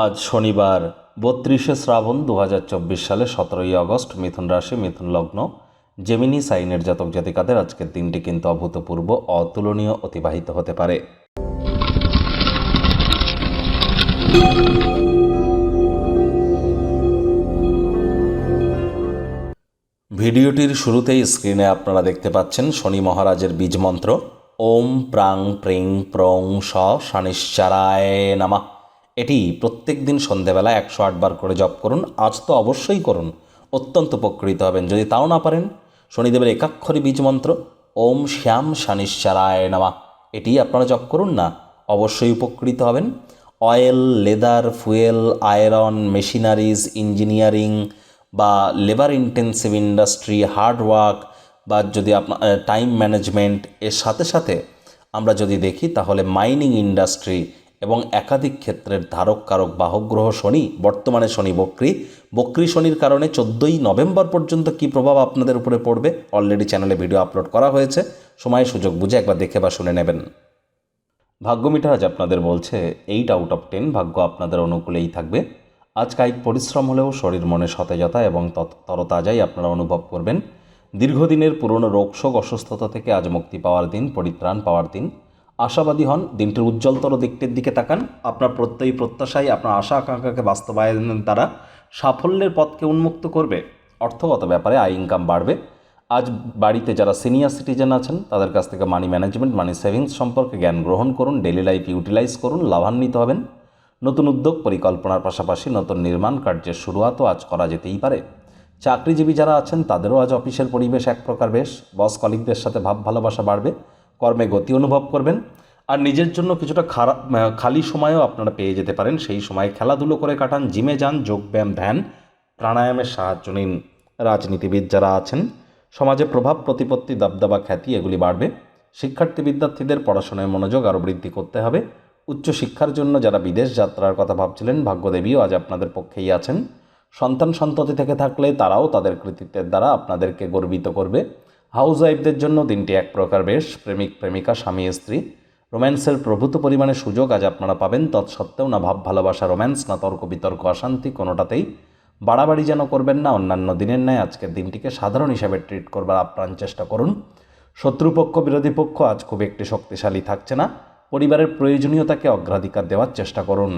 আজ শনিবার, বত্রিশে শ্রাবণ দু হাজার চব্বিশ সালে সতেরোই আগস্ট, মিথুন রাশি, মিথুন লগ্ন। জেমিনি সাইনের জাতক জাতিকাদের আজকের দিনটি কিন্তু অভূতপূর্ব, অতুলনীয়, অতিবাহিত হতে পারে। ভিডিওটির শুরুতেই স্ক্রিনে আপনারা দেখতে পাচ্ছেন শনি মহারাজের বীজ মন্ত্র। ওম প্রাং প্রিং প্রং স নামা। এটি প্রত্যেক দিন সন্ধেবেলা একশো আটবার করে জপ করুন। আজ তো অবশ্যই করুন। অত্যন্ত উপকৃত হবেন। যদি তাও না পারেন, শনিদেবের একাক্ষরী বীজ মন্ত্র, ওম শ্যাম শানিশ্চারায় নামা। এটি আপনারা জপ করুন না, অবশ্যই উপকৃত হবেন। Oil, leather, fuel, iron, machineries, engineering বা labour intensive industry, hard work বা যদি আপনার টাইম ম্যানেজমেন্ট, এর সাথে সাথে আমরা যদি দেখি, তাহলে মাইনিং ইন্ডাস্ট্রি এবং একাধিক ক্ষেত্রের ধারক, কারক, বাহক, গ্রহ, শনি, বর্তমানে শনি, বক্রি। বক্রি শনির কারণে চোদ্দোই নভেম্বর পর্যন্ত কী প্রভাব আপনাদের উপরে পড়বে? অলরেডি চ্যানেলে ভিডিও আপলোড করা হয়েছে। সময়, সুযোগ বুঝে একবার দেখে বা শুনে নেবেন। ভাগ্য মিটার আজ আপনাদের বলছে এইট আউট অফ টেন ভাগ্য আপনাদের অনুকূলেই থাকবে। আজ কায়িক পরিশ্রম হলেও শরীর মনে সতেজতা এবং তরতাজাই আপনারা অনুভব করবেন। দীর্ঘদিনের পুরনো রোগশোক অসুস্থতা থেকে আজ মুক্তি পাওয়ার দিন, পরিত্রাণ পাওয়ার দিন। আশাবাদী হন, দিনটির উজ্জ্বলতর দিকটির দিকে তাকান। আপনার প্রত্যয়ী প্রত্যাশাই আপনার আশা আকাঙ্ক্ষাকে বাস্তবায়নের দ্বারা সাফল্যের পথকে উন্মুক্ত করবে। অর্থগত ব্যাপারে আয় ইনকাম বাড়বে। আজ বাড়িতে যারা সিনিয়র সিটিজেন আছেন, তাদের কাছ থেকে মানি ম্যানেজমেন্ট মানি সেভিংস সম্পর্কে জ্ঞান গ্রহণ করুন ডেলি লাইফ ইউটিলাইজ করুন, লাভান্বিত হবেন। নতুন উদ্যোগ পরিকল্পনার পাশাপাশি নতুন নির্মাণ কার্যের শুরুয়াতও আজ করা যেতেই পারে। চাকরিজীবী যারা আছেন, তাদেরও আজ অফিসের পরিবেশ এক প্রকার বেশ। বস কলিগদের সাথে ভাব ভালোবাসা বাড়বে। কর্মে গতি অনুভব করবেন। আর নিজের জন্য কিছুটা খারাপ খালি সময়ও আপনারা পেয়ে যেতে পারেন। সেই সময় খেলাধুলো করে কাটান, জিমে যান, যোগব্যায়াম ধ্যান, প্রাণায়ামের সাহায্য নিন। রাজনীতিবিদ যারা আছেন, সমাজে প্রভাব, প্রতিপত্তি, দাবদাবা, খ্যাতি, এগুলি বাড়বে। শিক্ষার্থী বিদ্যার্থীদের পড়াশোনায় মনোযোগ আরও বৃদ্ধি করতে হবে। উচ্চশিক্ষার জন্য যারা বিদেশ যাত্রার কথা ভাবছিলেন, ভাগ্যদেবীও আজ আপনাদের পক্ষেই আছেন। সন্তান সন্ততি থেকে থাকলে তারাও তাদের কৃতিত্বের দ্বারা আপনাদেরকে গর্বিত করবে। হাউস ওয়াইফদের জন্য দিনটি এক প্রকার বেশ, প্রেমিক, প্রেমিকা, স্বামী, স্ত্রী। রোম্যান্সের প্রভূত পরিমাণে সুযোগ আজ আপনারা পাবেন, তৎসত্ত্বেও না ভাব, ভালোবাসা, রোম্যান্স, না তর্ক বিতর্ক, অশান্তি কোনোটাতেই। বাড়াবাড়ি যেন করবেন না, অন্যান্য দিনের ন্যায় আজকের দিনটিকে সাধারণ হিসাবে ট্রিট করবার আপ্রাণ চেষ্টা করুন। শত্রুপক্ষ, বিরোধী পক্ষ আজ খুব একটি শক্তিশালী থাকছে না। পরিবারের প্রয়োজনীয়তাকে অগ্রাধিকার দেওয়ার চেষ্টা করুন।